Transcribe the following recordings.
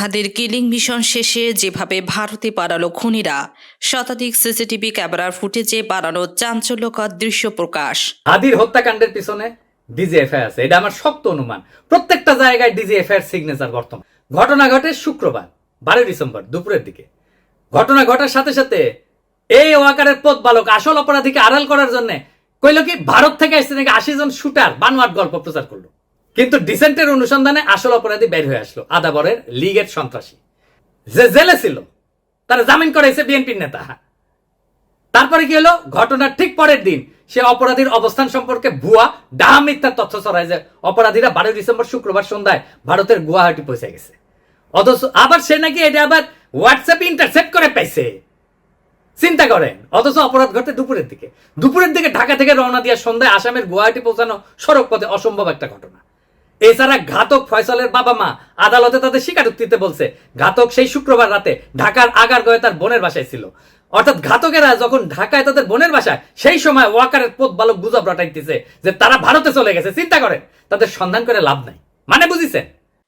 হাদের killing mission শেষে যেভাবে ভারতে পালালো খুনিরা, শতাধিক সিসিটিভি ক্যামেরার ফুটেজে বানানো চাঞ্চল্যকর দৃশ্য প্রকাশ। হাদির হত্যাকাণ্ডের পিছনে ডিজিএফআই আছে। এটা আমার শক্ত অনুমান। প্রত্যেকটা জায়গায় ডিজিএফআই এর সিগনেচার বর্তমান। ঘটনা ঘটে শুক্রবার, বারোই ডিসেম্বর, দুপুরের দিকে। ঘটনা ঘটার সাথে সাথে এই ওয়াকারের পথ বালক আসল অপরাধীকে আড়াল করার জন্য কইল কি, ভারত থেকে আসছে নাকি আশি জন শুটার, বানোয়াট গল্প প্রচার করল। কিন্তু ডিসেন্টের অনুসন্ধানে আসল অপরাধী বের হয়ে আসলো, আদাবরের লিগের সন্ত্রাসী। যে জেলে ছিল, তারা জামিন করাইছে বিএনপির নেতা। তারপরে কি হলো? ঘটনার ঠিক পরের দিন সে অপরাধীর অবস্থান সম্পর্কে ভুয়া, ডাহা মিথ্যা তথ্য ছড়ায় যে অপরাধীরা বারোই ডিসেম্বর শুক্রবার সন্ধ্যায় ভারতের গুয়াহাটি পৌঁছে গেছে। অথচ আবার সে নাকি এটা আবার হোয়াটসঅ্যাপ ইন্টারসেপ্ট করে পাইছে। চিন্তা করেন, অথচ অপরাধ ঘটে দুপুরের দিকে। দুপুরের দিকে ঢাকা থেকে রওনা দিয়া সন্ধ্যায় আসামের গুয়াহাটি পৌঁছানো সড়ক পথে অসম্ভব একটা ঘটনা। এছাড়া ঘাতক ফয়সালের বাবা মা আদালতে তাদের স্বীকারোক্তিতে বলছে, ঘাতক সেই শুক্রবার রাতে ঢাকার আগারগয়ে তার বোনের বাসায় ছিল। অর্থাৎ ঘাতকেরা যখন ঢাকায় তাদের বোনের বাসায়, সেই সময় ওয়াকারের পথ বালক গুজব রটাইতেছে যে তারা ভারতে চলে গেছে, চিন্তা করেন, তাদের সন্ধান করে লাভ নাই। মানে বুঝিছেন?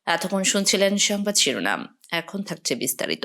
এতক্ষণ শুনছিলেন সংবাদ শিরোনাম, এখন থাকছে বিস্তারিত।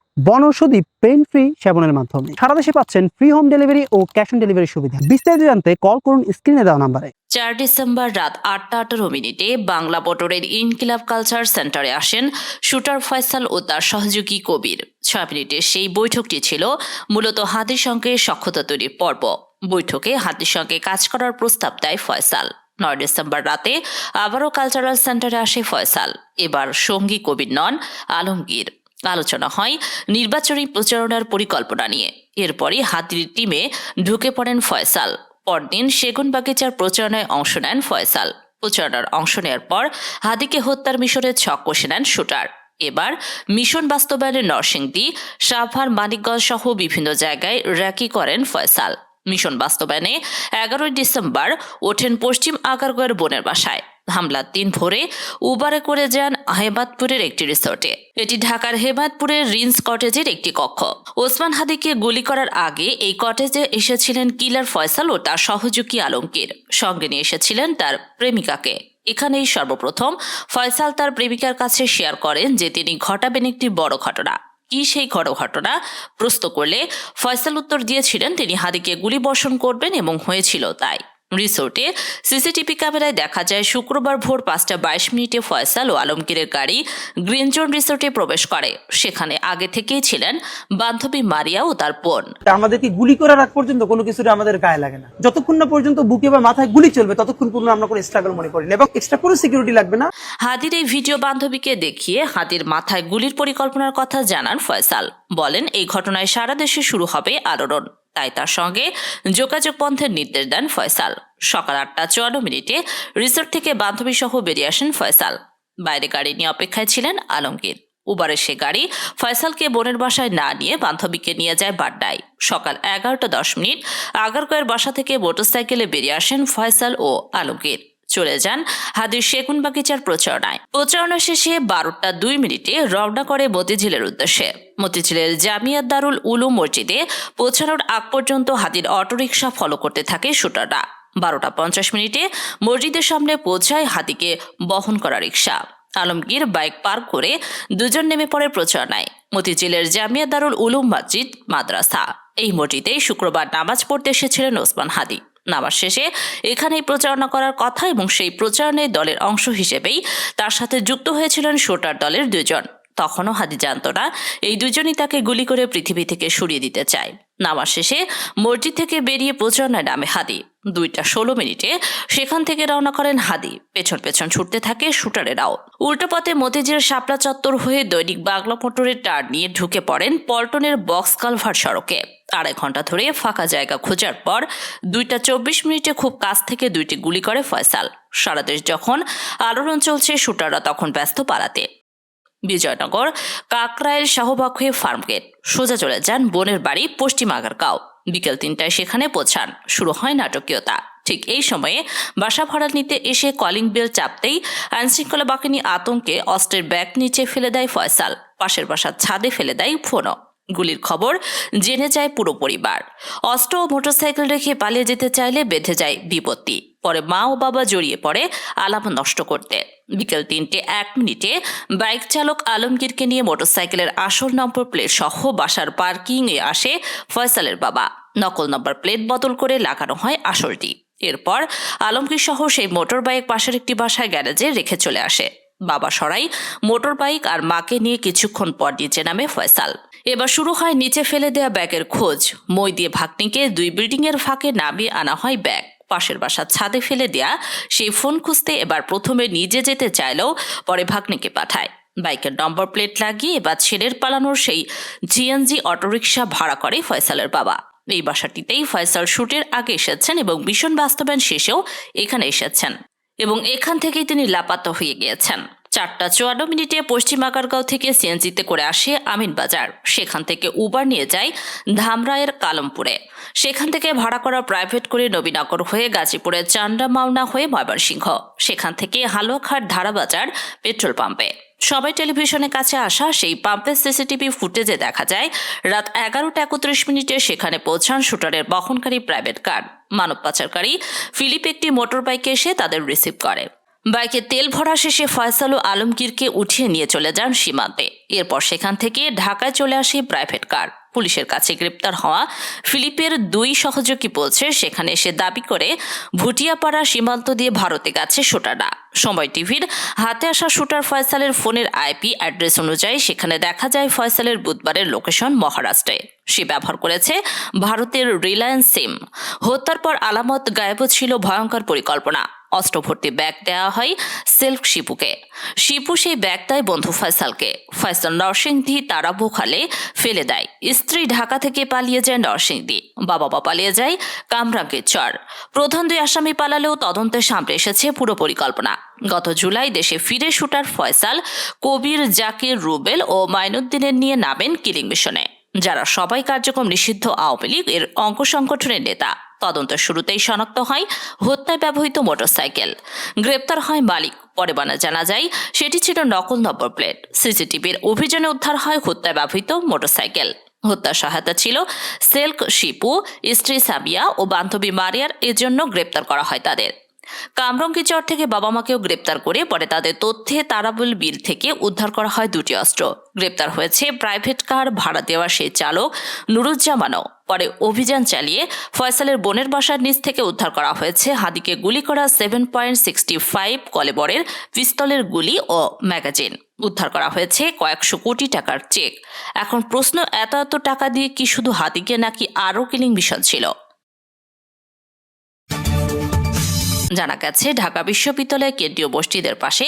বনৌষধি পেন ফ্রি সেবনের মাধ্যমে। সারা দেশে পাচ্ছেন ফ্রি হোম ডেলিভারি ও ক্যাশ অন ডেলিভারি সুবিধা। বিস্তারিত জানতে কল করুন স্ক্রিনে দেওয়া নাম্বারে চার ডিসেম্বর রাত আটটা আঠারো মিনিটে বাংলা মোটরের ইনকিলাব কালচার সেন্টারে আসেন শুটার ফয়সাল ও তার সহযোগী কবির। ছয় মিনিটে সেই বৈঠকটি ছিল মূলত হাতির সঙ্গে সক্ষতা তৈরির পর্ব। বৈঠকে হাতির সঙ্গে কাজ করার প্রস্তাব দেয় ফয়সাল। নয় ডিসেম্বর রাতে আবারও কালচারাল সেন্টারে আসে ফয়সাল। এবার সঙ্গী কবির নন, আলমগীর। আলোচনা হয় নির্বাচনী প্রচারণার পরিকল্পনা নিয়ে। এরপরই হাতির টিমে ঢুকে পড়েন ফয়সাল। পরদিন সেগুন বাগিচার প্রচারণায় অংশ নেন ফয়সাল। প্রচারণার অংশ নেওয়ার পর হাদিকে হত্যার মিশনের ছক কষে নেন শুটার। এবার মিশন বাস্তবায়নের নরসিংদী, সাভার, মানিকগঞ্জ সহ বিভিন্ন জায়গায় র্যাকি করেন ফয়সাল। মিশন বাস্তবায়নে এগারোই ডিসেম্বর ওঠেন পশ্চিম আগারগড়ের বোনের বাসায়। হামলার দিন ভোরে উবারে করে যান হেমাদপুরের একটি রিসোর্টে। এটি ঢাকার হেমাদপুরের রিন্স কটেজের একটি কক্ষ। ওসমান হাদিকে গুলি করার আগে এই কটেজে এসেছিলেন কিলার ফয়সাল ও তার সহযোগী আলমগীর। সঙ্গে নিয়ে এসেছিলেন তার প্রেমিকাকে। এখানেই সর্বপ্রথম ফয়সাল তার প্রেমিকার কাছে শেয়ার করেন যে তিনি ঘটাবেন একটি বড় ঘটনা। কি সেই ঘট ঘটনা? প্রশ্ন করলে ফয়সাল উত্তর দিয়েছিলেন তিনি হাদিকে গুলি বর্ষণ করবেন এবং হয়েছিল তাই। রিসোর্টে সিসিটিভি ক্যামেরায় দেখা যায় শুক্রবার ভোর পাঁচটা বাইশ মিনিটে ফয়সাল ও আলমগীরের গাড়ি গ্রিনজোন রিসোর্টে প্রবেশ করে। সেখানে আগে থেকেই ছিলেন বান্ধবী মারিয়া ও তার বোন। আমাদেরকে গুলি করার আগ পর্যন্ত কোনো কিছুটা আমাদের গায়ে লাগে না। যতক্ষণ না পর্যন্ত বুকে বা মাথায় গুলি চলবে ততক্ষণ পর্যন্ত আমরা কোনো স্ট্রাগল মনে করি না এবং এক্সট্রা কোনো সিকিউরিটি লাগবে না। হাদির এই ভিডিও বান্ধবীকে দেখিয়ে হাদির মাথায় গুলির পরিকল্পনার কথা জানান ফয়সাল। বলেন এই ঘটনায় সারা দেশে শুরু হবে আলোড়ন। তাই তার সঙ্গে যোগাযোগ বন্ধের নির্দেশ দেন ফয়সাল। সকাল আটটা চুয়ান্ন মিনিটে রিসোর্ট থেকে বান্ধবী সহ বেরিয়ে আসেন ফয়সাল। বাইরে গাড়ি নিয়ে অপেক্ষায় ছিলেন আলমগীর। উবারের সে গাড়ি ফয়সালকে বোনের বাসায় না নিয়ে বান্ধবীকে নিয়ে যায় বাড্ডায়। সকাল এগারোটা দশ মিনিট আগারকয়ের বাসা থেকে মোটরসাইকেলে বেরিয়ে আসেন ফয়সাল ও আলমগীর। চলে যান হাদির সেগুন বাগিচার প্রচারণায়। প্রচারণা শেষে বারোটা দুই মিনিটে রওনা করে মতিঝিলের উদ্দেশ্যে। মতিঝিলের জামিয়া দারুল উলুম মসজিদে পৌঁছানোর আগ পর্যন্ত হাদির অটোরিকশা ফলো করতে থাকে শুটাররা। বারোটা পঞ্চাশ মিনিটে মসজিদের সামনে পৌঁছায় হাতিকে বহন করা রিক্সা আলমগীর বাইক পার্ক করে দুজন নেমে পড়ে প্রচারণায়। মতিঝিলের জামিয়া দারুল উলুম মসজিদ মাদ্রাসা। এই মসজিদে শুক্রবার নামাজ পড়তে এসেছিলেন ওসমান হাদি। নামাজ শেষে এখানেই প্রচারণা করার কথা এবং সেই প্রচারণের দলের অংশ হিসেবেই তার সাথে যুক্ত হয়েছিলেন শোটার দলের দুজন। তখনও হাদি জানত না এই দুজনই তাকে গুলি করে পৃথিবী থেকে সরিয়ে দিতে চায়। নামাজ শেষে মসজিদ থেকে বেরিয়ে প্রচারণায় নামে হাদি। দুইটা ষোলো মিনিটে সেখান থেকে রওনা করেন হাদি। পেছন পেছন ছুটতে থাকে শুটারেরাও। উল্টো পথে মতিঝিল শাপলা চত্বর হয়ে দৈনিক বাংলা মোটরের টার নিয়ে ঢুকে পড়েন পল্টনের বক্স কালভার সড়কে। আড়াই ঘণ্টা ধরে ফাঁকা জায়গা খোঁজার পর দুইটা চব্বিশ মিনিটে খুব কাছ থেকে দুইটি গুলি করে ফয়সাল। সারা দেশ যখন আলোড়ন চলছে, শুটাররা তখন ব্যস্ত পালাতে বিজয়নগর, কাকরাইল শাহবাগ হয়ে ফার্মগেট। সোজা চলে যান বোনের বাড়ি পশ্চিম আগারগাঁও। বিকেল তিনটায় সেখানে পৌঁছান। শুরু হয় নাটকীয়তা। ঠিক এই সময়ে বাসা ভাড়া নিতে এসে কলিং বেল চাপতেই আইনশৃঙ্খলা বাহিনী আতঙ্কে অস্ত্রের ব্যাগ নিচে ফেলে দেয় ফয়সাল। পাশের বাসার ছাদে ফেলে দেয় ফোনও। গুলির খবর, জেনে যায় পুরো পরিবার। অস্ত্র ও মোটরসাইকেল রেখে পালিয়ে যেতে চাইলে বেঁধে যায় বিপত্তি। পরে মা ও বাবা জড়িয়ে পড়ে আলাপ নষ্ট করতে। বিকেল তিনটে এক মিনিটে বাইক চালক আলমগীরকে নিয়ে মোটরসাইকেলের আসল নম্বর প্লেট সহ বাসার পার্কিংয়ে আসে ফয়সালের বাবা। নকল নম্বর প্লেট বদল করে লাগানো হয় আসলটি। এরপর আলমগীর সহ সেই মোটর বাইক পাশের একটি বাসায় গ্যারেজে রেখে চলে আসে। বাবা সরাই মোটর বাইক আর মাকে নিয়ে কিছুক্ষণ পর নিচে নামে ফয়সাল। এবার শুরু হয় নিচে ফেলে দেওয়া ব্যাগের খোঁজ। মই দিয়ে ভাগ্নিকে দুই বিল্ডিং এর ফাঁকে নামিয়ে আনা হয় ব্যাগ। পাশের বাসার ছাদে ফেলে দেয়া সেই ফোন খুঁজতে এবার প্রথমে নিজে যেতে চাইলেও পরে ভাগ্নিকে পাঠায়। বাইকের নম্বর প্লেট লাগিয়ে এবার ছেলের পালানোর সেই জিএনজি অটোরিকশা ভাড়া করে ফয়সালের বাবা। এই বাসাটিতেই ফয়সাল শুটের আগে এসেছেন এবং ভীষণ বাস্তবায়ন শেষেও এখানে এসেছেন এবং এখান থেকেই তিনি লাপাত্তা হয়ে গিয়েছেন। চারটা চুয়ান্ন মিনিটে পশ্চিম আগারগাঁও থেকে সিএনজিতে করে আসে আমিন বাজার। সেখান থেকে উবার নিয়ে যায় ধামরায়ের কালমপুরে। সেখান থেকে ভাড়া করা প্রাইভেট করে নবীনগর হয়ে গাজীপুরে চান্ডা মাওনা হয়ে ময়মনসিংহ। সেখান থেকে হালুয়াঘাট ধারাবাজার পেট্রোল পাম্পে। সবাই টেলিভিশনের কাছে আসা সেই পাম্পের সিসিটিভি ফুটেজে দেখা যায়, রাত এগারোটা একত্রিশ মিনিটে সেখানে পৌঁছান শুটারের বহনকারী প্রাইভেট কার মানব পাচারকারী ফিলিপ একটি মোটর বাইকে এসে তাদের রিসিভ করে। বাইকে তেল ভরা শেষে ফয়সাল ও আলমগীরকে উঠিয়ে নিয়ে চলে যান সীমান্তে। এরপর সেখান থেকে ঢাকায় চলে আসে প্রাইভেট কার। পুলিশের কাছে গ্রেপ্তার হওয়া ফিলিপের দুই সহযোগী বলছে, সেখানে এসে দাবি করে ভুটিয়াপাড়া সীমান্ত দিয়ে ভারতে গেছে শুটাররা। সময় টিভির হাতে আসা শুটার ফয়সালের ফোনের আইপি অ্যাড্রেস অনুযায়ী সেখানে দেখা যায় ফয়সালের বুধবারের লোকেশন মহারাষ্ট্রে। সে ব্যবহার করেছে ভারতের রিলায়েন্স সিম। হত্যার পর আলামত গায়েব ছিল ভয়ঙ্কর পরিকল্পনা। অস্ত্র ভর্তি ব্যাগ দেওয়া হয় সেলফ শিপুকে শিপু সেই ব্যাগ দেয় বন্ধু ফয়সালকে। ফয়সাল নরসিংদী তারা বোখালে ফেলে দেয়। স্ত্রী ঢাকা থেকে পালিয়ে যায় নরসিংদী। বাবা মা পালিয়ে যায় কামরাঙ্গের চর। প্রধান দুই আসামি পালালেও তদন্তের সামনে এসেছে পুরো পরিকল্পনা। গত জুলাই দেশে ফিরে শুটার ফয়সাল, কবির জাকির রুবেল ও মাইনুদ্দিনের নিয়ে নামেন কিলিং মিশনে, যারা সবাই কার্যক্রম নিষিদ্ধ আওয়ামী লীগ এর অঙ্গ সংগঠনের নেতা। তদন্ত শুরুতেই শনাক্ত হয় হত্যায় ব্যবহৃত মোটরসাইকেল। গ্রেপ্তার হয় মালিক। পরে বানা জানা যায়, সেটি ছিল নকল নম্বর প্লেট। সিসিটিভির অভিযানে উদ্ধার হয় হত্যায় ব্যবহৃত মোটরসাইকেল। হত্যার সহায়তা ছিল সেলক শিপু, স্ত্রী সাবিয়া ও বান্ধবী মারিয়ার। এজন্য গ্রেপ্তার করা হয় তাদের। কামরঙ্গি চর থেকে বাবা মাকেও গ্রেপ্তার করে পরে তাদের তথ্যে তারাবুল বিল থেকে উদ্ধার করা হয় দুটি অস্ত্র। গ্রেপ্তার হয়েছে প্রাইভেট কার ভাড়া দেওয়া সেই চালক নুরুজ্জামানও। পরে অভিযান চালিয়ে ফয়সালের বোনের বাসার নিচ থেকে উদ্ধার করা হয়েছে। হাদিকে গুলি করা সেভেন পয়েন্ট সিক্সটি ফাইভ কলেবরের পিস্তলের গুলি ও ম্যাগাজিন। উদ্ধার করা হয়েছে কয়েকশো কোটি টাকার চেক। এখন প্রশ্ন, এত এত টাকা দিয়ে কি শুধু হাতিকে নাকি আরও কিলিং মিশন ছিল? জানা গেছে, ঢাকা বিশ্ববিদ্যালয়ের কেন্দ্রীয় মসজিদের পাশে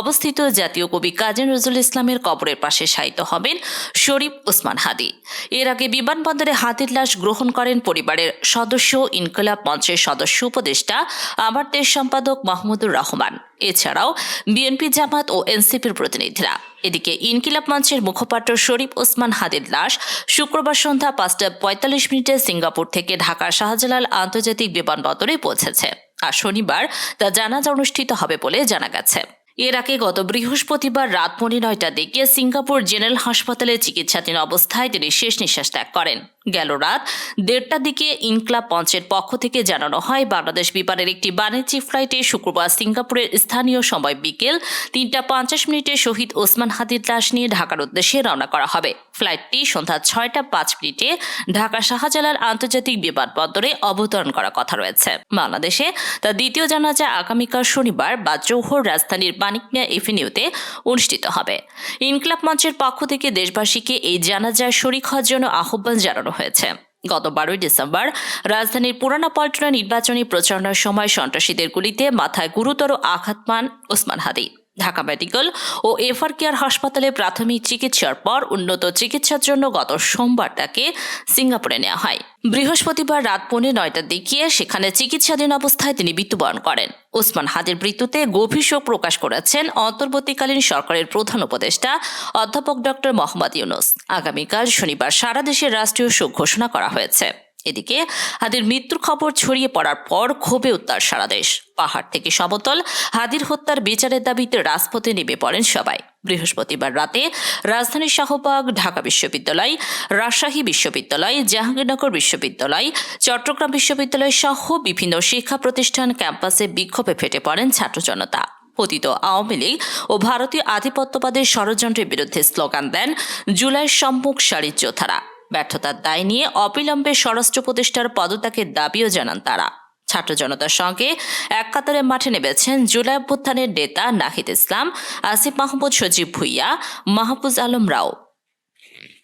অবস্থিত জাতীয় কবি কাজী নজরুল ইসলামের কবরের পাশে শায়িত হবেন শরীফ ওসমান হাদি। এর আগে বিমানবন্দরে হাতির লাশ গ্রহণ করেন পরিবারের সদস্য ইনকলাব মঞ্চের সদস্য উপদেষ্টা, আমার দেশ সম্পাদক মাহমুদুর রহমান। এছাড়াও বিএনপি জামাত ও এনসিপির প্রতিনিধিরা। এদিকে ইনকিলাব মঞ্চের মুখপাত্র শরীফ ওসমান হাদির লাশ শুক্রবার সন্ধ্যা পাঁচটা পঁয়তাল্লিশ মিনিটে সিঙ্গাপুর থেকে ঢাকার শাহজালাল আন্তর্জাতিক বিমানবন্দরে পৌঁছেছে। আর শনিবার তা জানাজা অনুষ্ঠিত হবে বলে জানা গেছে। এর আগে গত বৃহস্পতিবার রাত পৌনে নয়টার দিকে সিঙ্গাপুর জেনারেল হাসপাতালে চিকিৎসাধীন অবস্থায় তিনি শেষ নিঃশ্বাস ত্যাগ করেন। গেল রাত। দেড়টার দিকে ইনকলাব মঞ্চের পক্ষ থেকে জানানো হয়, বাংলাদেশ বিমানের একটি বাণিজ্যিক ফ্লাইটে শুক্রবার সিঙ্গাপুরের স্থানীয় সময় বিকেল তিনটা পঞ্চাশ মিনিটে শহীদ ওসমান হাদির লাশ নিয়ে ঢাকার উদ্দেশ্যে রওনা করা হবে। ফ্লাইটটি সন্ধ্যা ছয়টা পাঁচ মিনিটে ঢাকা শাহজালাল আন্তর্জাতিক বিমানবন্দরে অবতরণ করার কথা রয়েছে। বাংলাদেশে তার দ্বিতীয় জানাজা আগামীকাল শনিবার বা জৌহর রাজধানীর মানিক মিয়া এভিনিউতে অনুষ্ঠিত হবে। ইনকলাব মঞ্চের পক্ষ থেকে দেশবাসীকে এই জানাজায় শরিক হওয়ার জন্য আহ্বান জানানো হয়েছে। গত বারোই ডিসেম্বর রাজধানীর পুরানা পল্টনা নির্বাচনী প্রচারণার সময় সন্ত্রাসীদের গুলিতে মাথায় গুরুতর আঘাত পান ওসমান হাদি। ঢাকা মেডিকেল ও এফআর কেয়ার হাসপাতালে প্রাথমিক চিকিৎসার পর উন্নত চিকিৎসার জন্য গত সোমবার তাকে সিঙ্গাপুরে নেওয়া হয়। বৃহস্পতিবার রাত পৌনে নয়টার দিকে সেখানে চিকিৎসাধীন অবস্থায় তিনি মৃত্যুবরণ করেন। ওসমান হাদির মৃত্যুতে গভীর শোক প্রকাশ করেছেন অন্তর্বর্তীকালীন সরকারের প্রধান উপদেষ্টা অধ্যাপক ডক্টর মোহাম্মদ ইউনুস। আগামীকাল শনিবার সারা দেশে রাষ্ট্রীয় শোক ঘোষণা করা হয়েছে। এদিকে হাদির মৃত্যুর খবর ছড়িয়ে পড়ার পর ক্ষোভে উত্তার সারা দেশ। পাহাড় থেকে সমতল, হাদির হত্যার বিচারের দাবিতে রাজপথে নেমে পড়েন সবাই। বৃহস্পতিবার রাতে রাজধানীর শাহবাগ, ঢাকা বিশ্ববিদ্যালয়, রাজশাহী বিশ্ববিদ্যালয়, জাহাঙ্গীরনগর বিশ্ববিদ্যালয়, চট্টগ্রাম বিশ্ববিদ্যালয় সহ বিভিন্ন শিক্ষা প্রতিষ্ঠান ক্যাম্পাসে বিক্ষোভে ফেটে পড়েন ছাত্র জনতা। পতিত আওয়ামী লীগ ও ভারতীয় আধিপত্যবাদের ষড়যন্ত্রের বিরুদ্ধে স্লোগান দেন জুলাইয়ের সম্মুখ সারির যোদ্ধারা। ব্যর্থতার দায় নিয়ে অবিলম্বে স্বরাষ্ট্র প্রতিষ্ঠার পদত্যাগের দাবিও জানান তারা। ছাত্র জনতার সঙ্গে এক কাতারে মাঠে নেমেছেন জুলাই অভ্যুত্থানের নেতা নাহিদ ইসলাম, আসিফ মাহমুদ সজীব ভুইয়া, মাহফুজ আলম রাও।